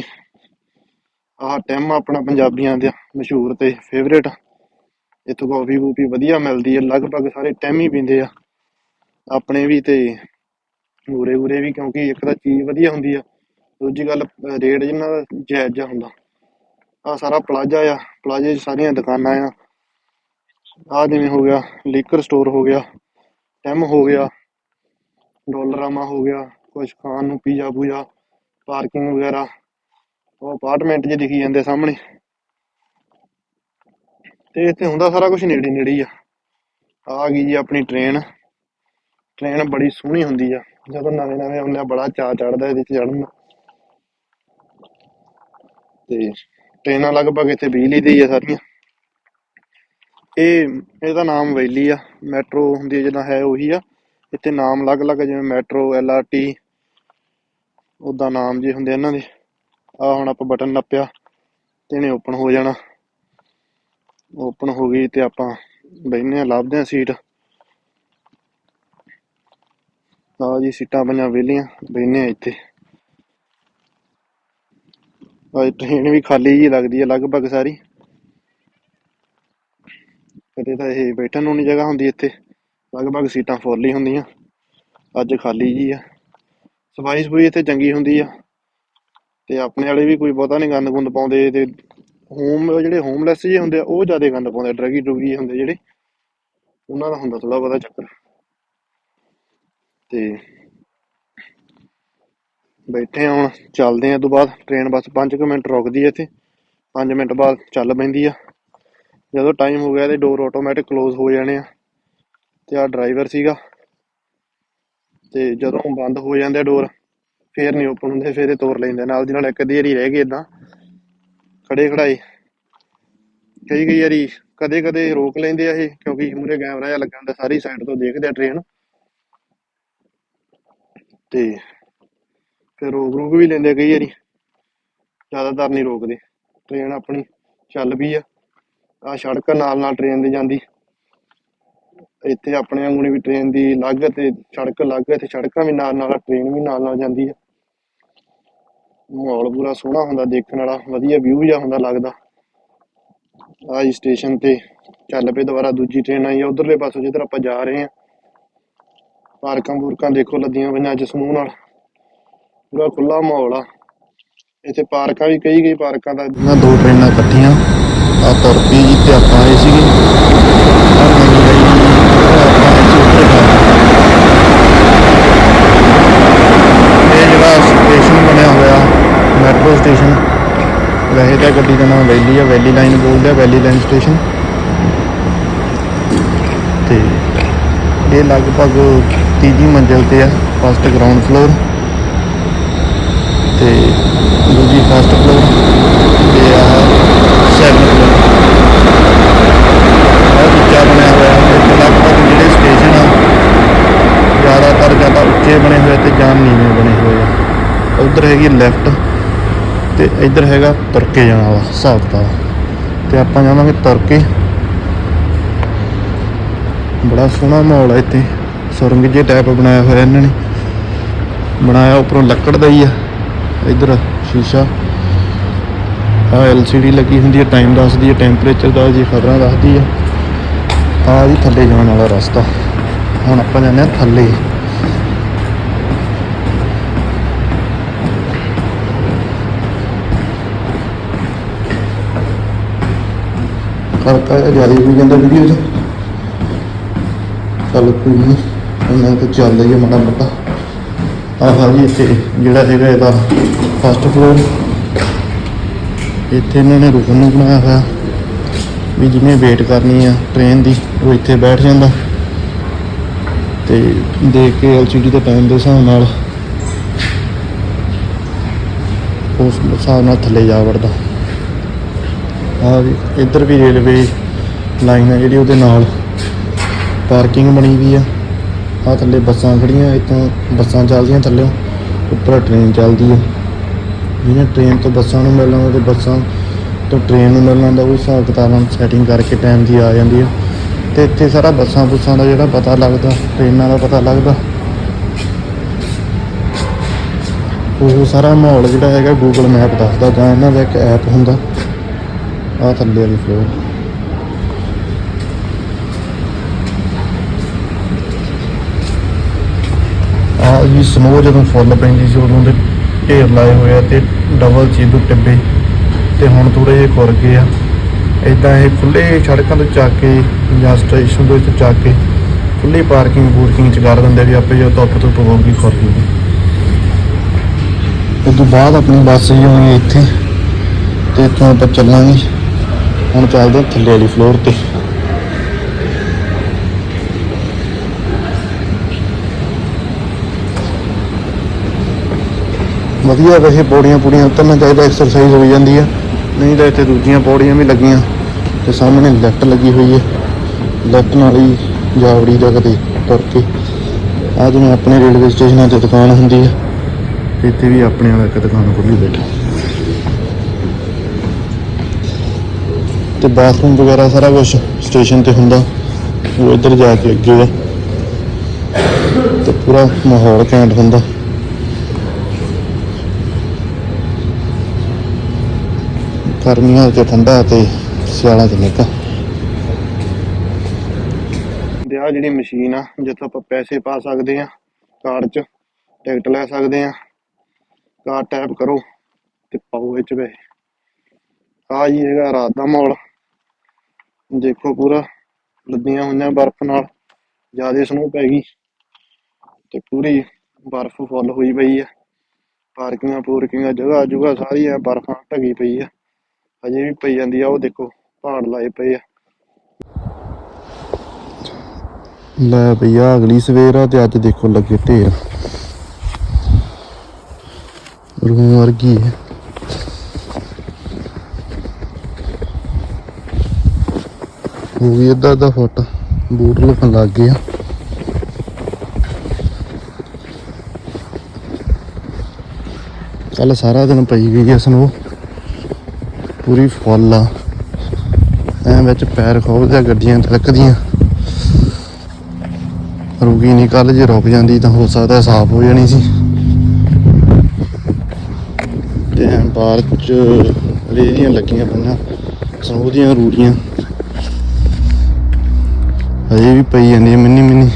ਆਹ ਟਿਮ ਆਪਣਾ ਪੰਜਾਬੀਆਂ ਦਾ ਮਸ਼ਹੂਰ ਤੇ ਫੇਵਰੇਟ ਇੱਥੋਂ ਕਾਫੀ ਕੂਫੀ ਵਧੀਆ ਮਿਲਦੀ ਹੈ ਲਗਭਗ ਸਾਰੇ ਟਿਮ ਹੀ ਪੀਂਦੇ ਆ। ਆਪਣੇ ਵੀ ਤੇ ਗੂਰੇ ਗੂਰੇ ਵੀ ਕਿਉਂਕਿ ਇੱਕ ਤਾਂ ਚੀਜ਼ ਵਧੀਆ ਹੁੰਦੀ ਆ, ਦੂਜੀ ਗੱਲ ਰੇਟ ਜਿੰਨਾ ਦਾ ਜਾਇਜ਼ ਹੁੰਦਾ। ਆ ਸਾਰਾ ਪਲਾਜ਼ਾ ਆ, ਪਲਾਜ਼ੇ 'ਚ ਸਾਰੀਆਂ ਦੁਕਾਨਾਂ ਆ। ਆ ਜਿਵੇਂ ਹੋ ਗਿਆ ਲੀਕਰ ਸਟੋਰ ਹੋ ਗਿਆ ਟਿਮ ਹੋ ਗਿਆ, ਡੋਲਰਾਮਾ ਹੋ ਗਿਆ ਕੁਝ ਖਾਣ ਨੂੰ ਪੀਜ਼ਾ ਪੂਜਾ ਪਾਰਕਿੰਗ ਵਗੈਰਾ, ਉਹ ਅਪਾਰਟਮੈਂਟ ਜੇ ਦਿਖੀ ਜਾਂਦੇ ਸਾਹਮਣੇ। ਤੇ ਇੱਥੇ ਹੁੰਦਾ ਸਾਰਾ ਕੁਝ ਨੇੜੇ ਨੇੜੇ ਆ। ਆ ਗਈ ਜੀ ਆਪਣੀ ਟ੍ਰੇਨ ਟ੍ਰੇਨ ਬੜੀ ਸੋਹਣੀ ਹੁੰਦੀ ਆ। ਜਦੋਂ ਨਵੇਂ ਨਵੇਂ ਆਉਂਦੇ ਆ, ਬੜਾ ਚਾਅ ਚੜਦਾ ਇਹਦੇ 'ਚ ਚੜ੍ਹਨ ਤੇ ਟ੍ਰੇਨਾਂ ਲਗਭਗ ਇੱਥੇ ਬਿਜਲੀ ਦੀ ਆ ਸਾਰੀਆਂ। ਇਹ, ਇਹਦਾ ਨਾਮ ਵੈਲੀ ਆ, ਮੈਟਰੋ ਹੁੰਦੀ ਆ, ਜਿੱਦਾਂ ਹੈ ਉਹੀ ਆ। ਇੱਥੇ ਨਾਮ ਅਲੱਗ-ਅਲੱਗ ਜਿਵੇਂ ਮੈਟਰੋ ਐਲਆਰਟੀ ਉਦਾਂ ਨਾਮ ਜੇ ਹੁੰਦੇ ਇਹਨਾਂ ਦੇ। ਆ ਹੁਣ ਆਪਾਂ ਬਟਨ ਨੱਪਿਆ ਤੇ ਇਹਨੇ ਓਪਨ ਹੋ ਜਾਣਾ। ਓਪਨ ਹੋ ਗਈ ਤੇ ਆਪਾਂ ਬਹਿਨੇ ਆ, ਲੱਭਦੇ ਆ ਸੀਟ। ਆ ਜੀ ਸੀਟਾਂ ਪਈਆਂ ਵਿਹਲੀਆਂ ਬਹਿਨੇ ਆ ਇੱਥੇ। ਆ ਟ੍ਰੇਨ ਵੀ ਖਾਲੀ ਜੀ ਲੱਗਦੀ ਹੈ ਲਗਭਗ ਸਾਰੀ। ਕਦੇ ਤਾਂ ਇਹ ਬੈਠਣ ਨੂੰ ਨਹੀਂ ਜਗ੍ਹਾ ਹੁੰਦੀ ਇੱਥੇ। ਲਗਭਗ ਸੀਟਾਂ ਫੁੱਲ ਹੀ ਹੁੰਦੀਆਂ। ਅੱਜ ਖਾਲੀ ਜੀ ਆ। ਸਫ਼ਾਈ ਸਫੂਈ ਇੱਥੇ ਚੰਗੀ ਹੁੰਦੀ ਆ। ਤੇ ਆਪਣੇ ਵਾਲੇ ਵੀ ਕੋਈ ਬਹੁਤਾ ਨਹੀਂ ਗੰਦ ਗੁੰਦ ਪਾਉਂਦੇ ਤੇ ਹੋਮ ਜਿਹੜੇ ਹੋਮਲੈਸ ਜਿਹੇ ਹੁੰਦੇ ਆ, ਉਹ ਜ਼ਿਆਦਾ ਗੰਦ ਪਾਉਂਦੇ ਡਰਗੀ ਡਰੂਗੀ ਹੁੰਦੇ ਜਿਹੜੇ। ਉਹਨਾਂ ਦਾ ਹੁੰਦਾ ਥੋੜਾ ਬਹੁਤਾ ਚੱਕਰ। ਤੇ ਬੈਠੇ ਆ ਹੁਣ, ਚੱਲਦੇ ਆ ਤੋਂ ਬਾਅਦ। ਟ੍ਰੇਨ ਬਸ 5 ਮਿੰਟ ਰੁਕਦੀ ਹੈ ਇੱਥੇ। 5 ਮਿੰਟ ਬਾਅਦ ਚੱਲ ਪੈਂਦੀ ਆ। ਜਦੋਂ ਟਾਈਮ ਹੋ ਗਿਆ ਤੇ ਡੋਰ ਆਟੋਮੈਟਿਕ ਕਲੋਜ਼ ਹੋ ਜਾਣੇ ਆ। ਤੇ ਆ ਡਰਾਈਵਰ ਸੀਗਾ। ਤੇ ਜਦੋਂ ਬੰਦ ਹੋ ਜਾਂਦੇ ਡੋਰ ਫੇਰ ਨਹੀਂ ਓਪਨ ਹੁੰਦੇ, ਫੇਰ ਇਹ ਤੋੜ ਲੈਂਦੇ ਨਾਲ ਦੀ ਨਾਲ ਇੱਕ ਅੱਧੀ ਵਾਰੀ ਰਹਿ ਗਏ ਇਦਾਂ ਖੜੇ ਖੜਾਈ ਕਈ ਕਈ ਵਾਰੀ ਕਦੇ ਕਦੇ ਰੋਕ ਲੈਂਦੇ ਆ ਇਹ, ਕਿਉਂਕਿ ਮੂਰੇ ਕੈਮਰਾ ਜਿਹਾ ਲੱਗਾ ਹੁੰਦਾ, ਸਾਰੀ ਸਾਈਡ ਤੋਂ ਦੇਖਦੇ ਆ ਟ੍ਰੇਨ ਤੇ ਫਿਰ ਰੋਕ ਰੋਕ ਵੀ ਲੈਂਦੇ ਕਈ ਵਾਰੀ। ਜ਼ਿਆਦਾਤਰ ਨਹੀਂ ਰੋਕਦੇ। ਟ੍ਰੇਨ ਆਪਣੀ ਚੱਲ ਪਈ ਆ। ਆ ਸੜਕ ਨਾਲ ਨਾਲ ਟ੍ਰੇਨ ਦੀ ਜਾਂਦੀ। ਇੱਥੇ ਆਪਣੇ ਵਾਂਗੂ ਵੀ ਟ੍ਰੇਨ ਦੀ ਅਲੱਗ ਤੇ ਸੜਕ ਅਲੱਗ ਤੇ ਸੜਕਾਂ ਵੀ ਨਾਲ ਨਾਲ ਟ੍ਰੇਨ ਵੀ ਨਾਲ ਨਾਲ ਜਾਂਦੀ ਆ। ਮਾਹੌਲ ਪੂਰਾ ਸੋਹਣਾ ਹੁੰਦਾ ਦੇਖਣ ਵਾਲਾ, ਵਧੀਆ ਵਿਊ ਜਿਹਾ ਹੁੰਦਾ ਲੱਗਦਾ। ਆ ਸਟੇਸ਼ਨ ਤੇ ਚੱਲ ਪਏ ਦੁਬਾਰਾ ਦੂਜੀ ਟ੍ਰੇਨ ਆਈ ਆ, ਉਧਰਲੇ ਪਾਸੋਂ ਜਿੱਧਰ ਆਪਾਂ ਜਾ ਰਹੇ ਆ। ਪਾਰਕਾਂ ਪੂਰਕਾਂ ਦੇਖੋ ਲੱਦੀਆਂ ਪਈਆਂ ਅੱਜ ਸਮੂਹ ਨਾਲ। ਪੂਰਾ ਖੁੱਲਾ ਮਾਹੌਲ ਆ। ਇੱਥੇ ਪਾਰਕਾਂ ਵੀ ਕਈ ਕਈ ਪਾਰਕਾਂ ਦਾ ਦੋ ਟ੍ਰੇਨਾਂ ਇਕੱਠੀਆਂ ਆ ਤੁਰ ਪਈ ਜੀ ਤੇ ਆਪਾਂ ਆਏ ਸੀਗੇ ਆਹ ਨਵੀਂ ਆਈ ਆਪਾਂ ਇੱਥੇ ਉੱਤਰ ਗਏ ਇਹ ਜਿਹੜਾ ਸਟੇਸ਼ਨ ਬਣਿਆ ਹੋਇਆ ਮੈਟਰੋ ਸਟੇਸ਼ਨ ਵੈਸੇ ਤਾਂ ਗੱਡੀ ਦਾ ਨਾਮ ਵੈਲੀ ਆ, ਵੈਲੀ ਲਾਈਨ ਬੋਲਦੇ ਆ, ਵੈਲੀ ਲਾਈਨ ਸਟੇਸ਼ਨ। ਤੇ ਇਹ ਲਗਭਗ ਤੀਜੀ ਮੰਜ਼ਿਲ ਤੇ ਆ ਫਸਟ ਗਰਾਊਂਡ ਫਲੋਰ ਤੇ ਦੂਜੀ ਫਸਟ ਫਲੋਰ ਤੇ ਆ ਸੈਵਨ ਫਲੋਰ ਬਹੁਤ ਉੱਚਾ ਬਣਿਆ ਹੋਇਆ ਤੇ ਲਗਭਗ ਜਿਹੜੇ ਸਟੇਸ਼ਨ ਆ, ਜ਼ਿਆਦਾਤਰ ਜ਼ਿਆਦਾ ਉੱਚੇ ਬਣੇ ਹੋਏ ਤੇ ਜਾਂ ਨੀਵੇਂ ਬਣੇ ਹੋਏ ਆ। ਉਧਰ ਹੈਗੀ ਲੈਫਟ ਤੇ ਇੱਧਰ ਹੈਗਾ ਤੁਰ ਕੇ ਜਾਣ ਵਾਲਾ ਹਿਸਾਬ ਕਿਤਾਬ। ਤੇ ਆਪਾਂ ਜਾਵਾਂਗੇ ਤੁਰਕੇ। ਬੜਾ ਸੋਹਣਾ ਮਾਹੌਲ ਹੈ ਇੱਥੇ। ਸੁਰੰਗ ਜੇ ਟਾਈਪ ਬਣਾਇਆ ਹੋਇਆ ਇਹਨਾਂ ਨੇ। ਬਣਾਇਆ ਉੱਪਰੋਂ ਲੱਕੜ ਦਾ ਹੀ ਆ। ਇੱਧਰ ਸ਼ੀਸ਼ਾ। ਆ ਐਲਸੀਡੀ ਲੱਗੀ ਹੁੰਦੀ ਹੈ ਟਾਈਮ ਦੱਸਦੀ ਹੈ ਟੈਂਪਰੇਚਰ ਦਾ ਜੀ ਖਬਰਾਂ ਦੱਸਦੀ ਹੈ ਆ ਜੀ ਥੱਲੇ ਜਾਣ ਵਾਲਾ ਰਸਤਾ। ਹੁਣ ਆਪਾਂ ਜਾਂਦੇ ਹਾਂ ਥੱਲੇ। ਕਰਤਾ ਜ਼ਿਆਦਾ ਵੀ ਜਾਂਦਾ ਵੀਡੀਓ 'ਚ ਚੱਲ ਕੋਈ ਨਹੀਂ ਉਹਨਾਂ ਤੇ ਚੱਲ ਰਹੀ ਹੈ ਮਾੜਾ ਮੋਟਾ। ਆਹ ਜੀ ਇੱਥੇ, ਜਿਹੜਾ ਹੈਗਾ ਇਹਦਾ ਫਸਟ ਫਲੋਰ ਇੱਥੇ ਇਹਨਾਂ ਨੇ ਰੁਕਣ ਨੂੰ ਬਣਾਇਆ ਹੋਇਆ, ਵੀ ਜਿਹਨੇ ਵੇਟ ਕਰਨੀ ਆ ਟ੍ਰੇਨ ਦੀ, ਉਹ ਇੱਥੇ ਬੈਠ ਜਾਂਦਾ। ਤੇ ਦੇਖ ਕੇ ਐਲਸੀਡੀ ਦੇ ਟਾਈਮ ਦੇ ਹਿਸਾਬ ਨਾਲ, ਉਸ ਹਿਸਾਬ ਨਾਲ ਥੱਲੇ ਜਾ ਵੜਦਾ। ਆ ਵੀ ਇੱਧਰ ਵੀ ਰੇਲਵੇ ਲਾਈਨ ਹੈ ਜਿਹੜੀ ਉਹਦੇ ਨਾਲ ਪਾਰਕਿੰਗ ਬਣੀ ਵੀ ਆ। ਆ ਥੱਲੇ ਬੱਸਾਂ ਖੜੀਆਂ, ਇੱਥੋਂ ਬੱਸਾਂ ਚੱਲਦੀਆਂ ਥੱਲੇ ਉੱਪਰ ਟ੍ਰੇਨ ਚੱਲਦੀ ਆ। ਜਿਹਨੇ ਟ੍ਰੇਨ ਤੋਂ ਬੱਸਾਂ ਨੂੰ ਮਿਲਣਾ ਉਹਦੇ ਬੱਸਾਂ ਤੋਂ ਟ੍ਰੇਨ ਨੂੰ ਮਿਲਣਾ ਦਾ ਉਹ ਹਿਸਾਬ ਕਿਤਾਬ ਸੈਟਿੰਗ ਕਰਕੇ ਟਾਈਮ ਦੀ ਆ ਜਾਂਦੀ ਆ। ਤੇ ਇੱਥੇ ਸਾਰਾ ਬੱਸਾਂ ਬੁੱਸਾਂ ਦਾ ਜਿਹੜਾ ਪਤਾ ਲੱਗਦਾ, ਟ੍ਰੇਨਾਂ ਦਾ ਪਤਾ ਲੱਗਦਾ। ਉਹ ਸਾਰਾ ਮਾਹੌਲ ਜਿਹੜਾ ਹੈਗਾ ਗੂਗਲ ਮੈਪ ਦੱਸਦਾ ਜਾਂ ਇਹਨਾਂ ਦਾ ਇੱਕ ਐਪ ਹੁੰਦਾ। ਆ ਥੱਲੇ ਵਾਲੀ ਫਲੋਰ ਆ ਜੀ ਸਨੋ ਜਦੋਂ ਫੁੱਲ ਪੈਂਦੀ ਸੀ, ਉਦੋਂ ਦੇ ਢੇਰ ਲਾਏ ਹੋਏ ਆ ਤੇ ਡਬਲ ਚੀਦੂ ਟਿੱਬੇ। ਤੇ ਹੁਣ ਥੋੜੇ ਜਿਹੇ ਖੁਰ ਗਏ ਆ। ਇਦਾਂ ਇਹ ਖੁੱਲੇ ਸੜਕਾਂ ਤੋਂ ਚੱਕ ਕੇ ਜਾਂ ਸਟੇਸ਼ਨ ਤੋਂ ਚੱਕ ਕੇ ਖੁੱਲੀ ਪਾਰਕਿੰਗ ਪੂਰਕਿੰਗ ਚ ਕਰ ਦਿੰਦੇ ਵੀ ਆਪੇ ਜੋ ਧੁੱਪ ਧੁੱਪ ਹੋਊਗੀ, ਖੁਰ ਜੂਗੀ। ਉਸ ਤੋਂ ਬਾਅਦ ਆਪਣੀ ਬੱਸ ਹੀ ਹੋਣੀ ਇੱਥੇ, ਤੇ ਇੱਥੋਂ ਆਪਾਂ ਚੱਲਾਂਗੇ। ਹੁਣ ਚੱਲਦੇ ਹਾਂ ਥੱਲੇ ਵਾਲੀ ਫਲੋਰ ਤੇ। ਵਧੀਆ ਵੈਸੇ ਪੌੜੀਆਂ ਪੂੜੀਆਂ ਉਤਰਨਾ ਚਾਹੀਦਾ ਐਕਸਰਸਾਈਜ਼ ਹੋ ਜਾਂਦੀ ਆ। ਨਹੀਂ ਤਾਂ ਇੱਥੇ ਦੂਜੀਆਂ ਪੌੜੀਆਂ ਵੀ ਲੱਗੀਆਂ ਤੇ ਸਾਹਮਣੇ ਲਿਫਟ ਲੱਗੀ ਹੋਈ ਹੈ ਲਿਫਟ ਨਾਲ ਹੀ ਜਾਵੜੀ ਦਾ ਕਦੇ ਤੁਰ ਕੇ। ਆ ਜਿਵੇਂ ਆਪਣੇ ਰੇਲਵੇ ਸਟੇਸ਼ਨਾਂ ਤੇ ਦੁਕਾਨ ਹੁੰਦੀ ਹੈ ਇੱਥੇ ਵੀ ਆਪਣੇ ਵਾਲਾ ਇੱਕ ਦੁਕਾਨ ਖੁੱਲੀ ਬੈਠਾ। ਤੇ ਬਾਥਰੂਮ ਵਗੈਰਾ ਸਾਰਾ ਕੁਝ ਸਟੇਸ਼ਨ ਤੇ ਹੁੰਦਾ। ਉਹ ਇੱਧਰ ਜਾ ਕੇ ਅੱਗੇ ਹੈ ਤੇ ਪੂਰਾ ਮਾਹੌਲ ਘੈਂਟ ਹੁੰਦਾ। ਗਰਮੀਆਂ 'ਚ ਠੰਡਾ ਤੇ ਸਿਆਲਾਂ 'ਚ ਨਿੱਘਾ। ਤੇ ਆਹ ਜਿਹੜੀ ਮਸ਼ੀਨ ਆ, ਜਿੱਥੋਂ ਆਪਾਂ ਪੈਸੇ ਪਾ ਸਕਦੇ ਆ ਕਾਰਡ 'ਚ ਟਿਕਟ ਲੈ ਸਕਦੇ ਆ ਕਾਰਡ ਟੈਪ ਕਰੋ ਤੇ ਪਾਓ ਵਿੱਚ ਪੈਸੇ ਆ ਜੀ ਹੈਗਾ ਰਾਤ ਦਾ ਮਾਹੌਲ। ਦੇਖੋ ਪੂਰਾ, ਲੱਦੀਆਂ ਹੋਈਆਂ ਬਰਫ਼ ਨਾਲ, ਜ਼ਿਆਦਾ ਸਨੋ ਪੈ ਗਈ ਤੇ ਪੂਰੀ ਬਰਫ਼ ਫੁੱਲ ਹੋਈ ਪਈ ਆ। ਪਾਰਕਿੰਗਾਂ ਪੂਰਕਿੰਗਾਂ ਜਗ੍ਹਾ ਜੁਗਾ ਸਾਰੀ ਐ ਬਰਫ਼ ਨਾਲ ਪਈ ਆ। ਹਜੇ ਵੀ ਪਈ ਜਾਂਦੀ ਆ, ਉਹ ਦੇਖੋ ਪਹਾੜ ਲਾਏ ਪਏ ਆ। ਲੈ ਭਈਆ ਅਗਲੀ ਸਵੇਰ ਆ ਤੇ ਅੱਜ ਦੇਖੋ ਲੱਗੇ ਢੇਰ। ਰੂਮ ਵਰਗੀ ਹੈ ਹੋ ਗਈ ਅੱਧਾ ਅੱਧਾ ਫੁੱਟ ਬੂਟ ਲੁਕਣ ਲੱਗ ਗਏ ਆ। ਕੱਲ ਸਾਰਾ ਦਿਨ ਪਈ ਗਈ ਆ ਸਨੋ। ਪੂਰੀ ਫੁੱਲ ਆ। ਐ ਵਿੱਚ ਪੈਰ ਖੋਲਦੇ ਗੱਡੀਆਂ ਤਿਲਕਦੀਆਂ ਰੁਕੀ ਨਹੀਂ ਕੱਲ ਜੇ ਰੁਕ ਜਾਂਦੀ ਤਾਂ ਹੋ ਸਕਦਾ ਸਾਫ਼ ਹੋ ਜਾਣੀ ਸੀ। ਤੇ ਐਂ ਚ ਰੇਹੜੀਆਂ ਲੱਗੀਆਂ ਪਈਆਂ, ਸਨੋ ਦੀਆਂ ਰੂੜੀਆਂ। ਹਜੇ ਵੀ ਪਈ ਜਾਂਦੀ ਹੈ ਮਿੰਨੀ ਮਿੰਨੀ।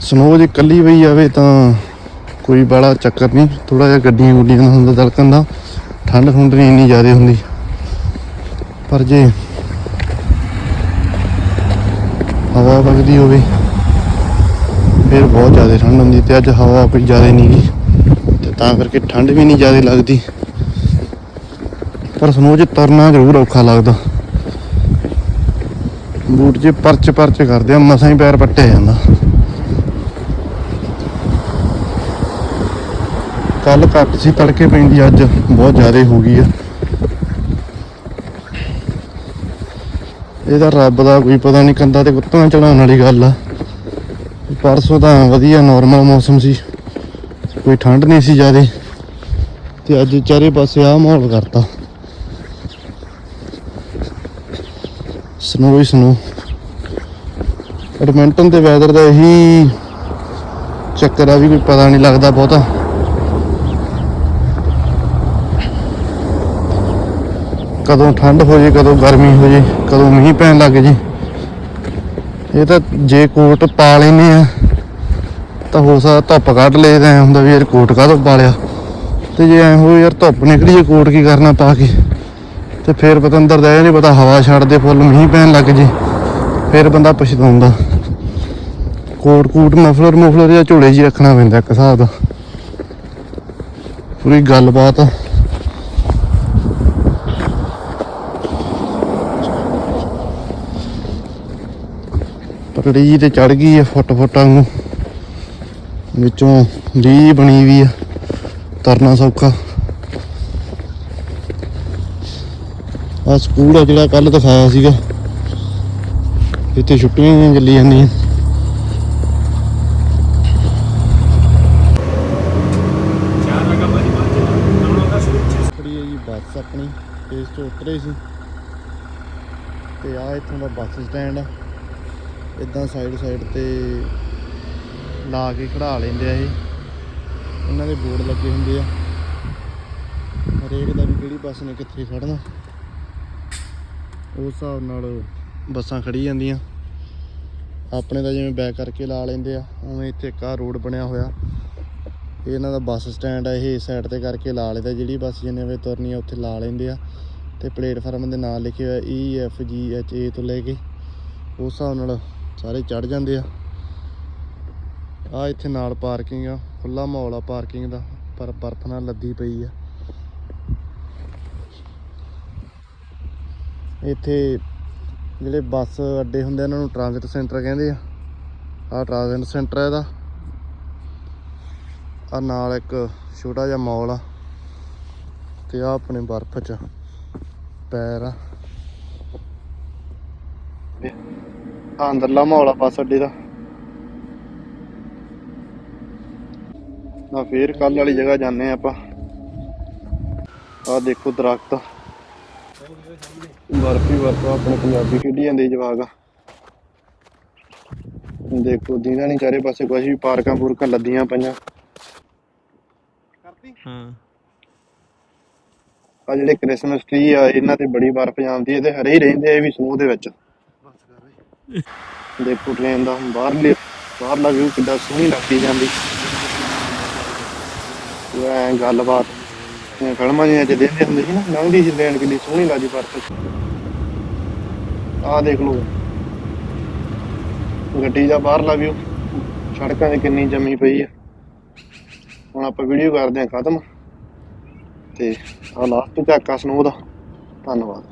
ਸਨੋ ਜੇ ਕੱਲੀ ਪਈ ਜਾਵੇ ਤਾਂ ਕੋਈ ਬੜਾ ਚੱਕਰ ਨਹੀਂ ਥੋੜਾ ਜਿਹਾ ਗੱਡੀਆਂ ਗੁੱਡੀਆਂ ਦਾ ਹੁੰਦਾ ਦਲਕਣ ਦਾ, ਠੰਡ ਠੁੰਡ ਨਹੀਂ ਇੰਨੀ ਜ਼ਿਆਦਾ ਹੁੰਦੀ। ਪਰ ਜੇ ਹਵਾ ਵਗਦੀ ਹੋਵੇ, ਫਿਰ ਬਹੁਤ ਜ਼ਿਆਦਾ ਠੰਡ ਹੁੰਦੀ ਤੇ ਅੱਜ ਹਵਾ ਕੋਈ ਜ਼ਿਆਦਾ ਨਹੀਂ ਗਈ ਤੇ ਤਾਂ ਕਰਕੇ ਠੰਡ ਵੀ ਨਹੀਂ ਜ਼ਿਆਦਾ ਲੱਗਦੀ। ਪਰ ਸਨੋ 'ਚ ਤਰਨਾ ਜ਼ਰੂਰ ਔਖਾ ਲੱਗਦਾ। ਬੂਟ 'ਚ ਪਰਚ ਪਰਚ ਕਰਦੇ ਆ, ਮਸਾਂ ਹੀ ਪੈਰ ਪੱਟਿਆ ਜਾਂਦਾ। ਕੱਲ ਘੱਟ ਸੀ, ਤੜਕੇ ਪੈਂਦੀ, ਅੱਜ ਬਹੁਤ ਜ਼ਿਆਦਾ ਹੋ ਗਈ ਆ। ਇਹਦਾ ਰੱਬ ਦਾ ਕੋਈ ਪਤਾ ਨਹੀਂ ਕੰਦਾ ਤੇ ਕੁੱਤਾਂ ਚੜਾਉਣ ਵਾਲੀ ਗੱਲ ਆ। ਪਰਸੋਂ ਤਾਂ ਵਧੀਆ ਨਾਰਮਲ ਮੌਸਮ ਸੀ। ਕੋਈ ਠੰਡ ਨਹੀਂ ਸੀ ਜ਼ਿਆਦੇ। ਤੇ ਅੱਜ ਚਾਰੇ ਪਾਸੇ ਆ ਮਾਹੌਲ ਕਰਤਾ। ਸਨੋ ਹੀ ਸਨੋ ਐਡਮਿੰਟਨ ਤੇ ਵੈਦਰ ਦਾ ਇਹੀ ਚੱਕਰ ਆ ਵੀ ਕੋਈ ਪਤਾ ਨਹੀਂ ਲੱਗਦਾ ਬਹੁਤਾ। ਕਦੋਂ ਠੰਡ ਹੋ ਜੇ, ਕਦੋਂ ਗਰਮੀ ਹੋ ਜੇ, ਕਦੋਂ ਮੀਂਹ ਪੈਣ ਲੱਗ ਜੇ। ਇਹ ਤਾਂ ਜੇ ਕੋਟ ਪਾ ਲੈਨੇ ਆ, ਤਾਂ ਹੋ ਸਕਦਾ ਧੁੱਪ ਕੱਢ ਲਏ ਤਾਂ ਐਂ ਹੁੰਦਾ ਵੀ ਯਾਰ ਕੋਟ ਕਾਹਤੋਂ ਪਾ ਲਿਆ। ਤੇ ਜੇ ਐਂ ਹੋਵੇ ਯਾਰ ਧੁੱਪ ਨਿਕਲੀ ਜੇ ਕੋਟ ਕੀ ਕਰਨਾ ਪਾ ਕੇ। ਤੇ ਫਿਰ ਪਤੰਦਰ ਦਾ ਇਹ ਨਹੀਂ ਪਤਾ ਹਵਾ ਛੱਡਦੇ ਫੁੱਲ ਮੀਂਹ ਪੈਣ ਲੱਗ ਜੇ। ਫਿਰ ਬੰਦਾ ਪਛਤਾਉਂਦਾ। ਕੋਟ ਕੂਟ ਮਫਲਰ ਮੁਫਲਰ ਜਾਂ ਝੋਲੇ ਜੀ ਰੱਖਣਾ ਪੈਂਦਾ ਇੱਕ ਹਿਸਾਬ ਦਾ। ਪੂਰੀ ਗੱਲਬਾਤ ਆ। ਪਰੜੀ ਜੀ ਤੇ ਚੜ ਗਈ ਆ ਫੁੱਟ ਫੁੱਟਾਂ ਨੂੰ। ਵਿੱਚੋਂ ਲੀ ਬਣੀ ਵੀ ਆ। ਤਰਨਾ ਸੌਖਾ। ਆ ਸਕੂਲ ਆ ਜਿਹੜਾ ਕੱਲ ਦਿਖਾਇਆ ਸੀਗਾ। ਇੱਥੇ ਛੁੱਟੀਆਂ ਜਿਹੀਆਂ ਚੱਲੀ ਜਾਂਦੀਆਂ। ਬੱਸ ਆਪਣੀ, ਇਸ ਤੋਂ ਉਤਰੇ ਸੀ। ਤੇ ਆ ਇੱਥੋਂ ਦਾ ਬੱਸ ਸਟੈਂਡ ਆ। ਇਦਾਂ ਸਾਈਡ ਸਾਈਡ ਤੇ ਲਾ ਕੇ ਖੜਾ ਲੈਂਦੇ ਆ ਇਹ। ਇਹਨਾਂ ਦੇ ਬੋਰਡ ਲੱਗੇ ਹੁੰਦੇ ਆ। ਹਰੇਕ ਦਾ ਵੀ ਕਿਹੜੀ ਬੱਸ ਨੇ ਕਿੱਥੇ ਖੜਨਾ ਉਸ ਹਿਸਾਬ ਨਾਲ ਬੱਸਾਂ ਖੜੀ ਜਾਂਦੀਆਂ। ਆਪਣੇ ਤਾਂ ਜਿਵੇਂ ਬੈਕ ਕਰਕੇ ਲਾ ਲੈਂਦੇ ਆ, ਉਵੇਂ ਇੱਥੇ ਇੱਕ ਆ ਰੋਡ ਬਣਿਆ ਹੋਇਆ। ਇਹ ਇਹਨਾਂ ਦਾ ਬੱਸ ਸਟੈਂਡ ਆ, ਇਹ ਸਾਈਡ ਤੇ ਕਰਕੇ ਲਾ ਲੈਂਦਾ ਜਿਹੜੀ ਬੱਸ ਜਿੰਨੇ ਵੇ ਤੁਰਨੀ ਆ, ਉੱਥੇ ਲਾ ਲੈਂਦੇ ਆ। ਤੇ ਪਲੇਟਫਾਰਮ ਦੇ ਨਾਂ ਲਿਖੇ ਹੋਇਆ ਈ ਐਫ ਜੀ ਐਚ ਏ ਤੋਂ ਲੈ ਕੇ ਉਸ ਹਿਸਾਬ ਨਾਲ ਸਾਰੇ ਚੜ ਜਾਂਦੇ ਆ। ਆ ਇੱਥੇ ਨਾਲ ਪਾਰਕਿੰਗ ਆ ਖੁੱਲਾ ਮਾਹੌਲ ਆ ਪਾਰਕਿੰਗ ਦਾ, ਪਰ ਬਰਫ਼ ਨਾਲ ਲੱਦੀ ਪਈ ਆ। ਇੱਥੇ ਜਿਹੜੇ ਬੱਸ ਅੱਡੇ ਹੁੰਦੇ ਆ, ਇਹਨਾਂ ਨੂੰ ਟ੍ਰਾਂਜ਼ਿਟ ਸੈਂਟਰ ਕਹਿੰਦੇ ਆ। ਆ ਟ੍ਰਾਂਜ਼ਿਟ ਸੈਂਟਰ ਹੈ ਇਹਦਾ। ਆ ਨਾਲ ਇੱਕ ਛੋਟਾ ਜਿਹਾ ਮੌਲ ਆ। ਤੇ ਆ ਆਪਣੇ ਬਰਫ਼ ਚ ਪੈਰ ਆ। ਆ ਅੰਦਰਲਾ ਮਾਹੌਲ ਆ ਬੱਸ ਅੱਡੇ ਦਾ। ਆ ਫੇਰ ਕੱਲ ਵਾਲੀ ਜਗ੍ਹਾ ਜਾਂਦੇ ਆ ਆਪਾਂ। ਆ ਦੇਖੋ ਦਰਖਤ। ਬਰਫ ਆ, ਆਪਣੇ ਪੰਜਾਬੀ ਖੇਡੀ ਜਾਂਦੇ ਜਵਾਗ ਆ ਦੇਖੋ ਦੀਨਾ ਨਹੀਂ ਚਾਰੇ ਪਾਸੇ ਕੁਛ ਵੀ ਪਾਰਕਾਂ ਪੂਰਕਾਂ ਲੱਦੀਆਂ ਪਈਆਂ। ਹਾਂ। ਆ ਜਿਹੜੇ ਕ੍ਰਿਸਮਸ ਟ੍ਰੀ ਆ ਇਹਨਾਂ ਤੇ ਬੜੀ ਬਰਫ਼ ਜਾਂਦੀ ਹੈ ਤੇ ਹਰੇ ਹੀ ਰਹਿੰਦੇ ਆ ਇਹ ਵੀ ਸਨੋ ਦੇ ਵਿੱਚ। ਦੇਖੋ ਟ੍ਰੇਨ ਦਾ ਬਾਹਰਲੇ ਬਾਹਰਲਾ ਵਿਊ ਕਿੱਦਾਂ ਸੋਹਣੀ ਲੱਗਦੀ ਜਾਂਦੀ। ਐ ਗੱਲਬਾਤ। ਇਹ ਫਿਲਮਾਂ ਜਿਹੀਆਂ ਚ ਦੇਖਦੇ ਹੁੰਦੇ ਸੀ ਨਾ, ਲੰਘਦੀ ਸੀ ਲੈਣ, ਕਿੰਨੀ ਸੋਹਣੀ ਲੱਗਦੀ ਬਰਫ਼ ਆਹ ਦੇਖ ਲਓ। ਗੱਡੀ ਦਾ ਬਾਹਰਲਾ ਵਿਊ ਸੜਕਾਂ ਤੇ ਕਿੰਨੀ ਜੰਮੀ ਪਈ ਆ। ਹੁਣ ਆਪਾਂ ਵੀਡੀਓ ਕਰਦੇ ਹਾਂ ਖਤਮ। ਤੇ ਆ ਲਾਸਟ ਝਾਕਾ ਸਨੋ ਦਾ। ਧੰਨਵਾਦ।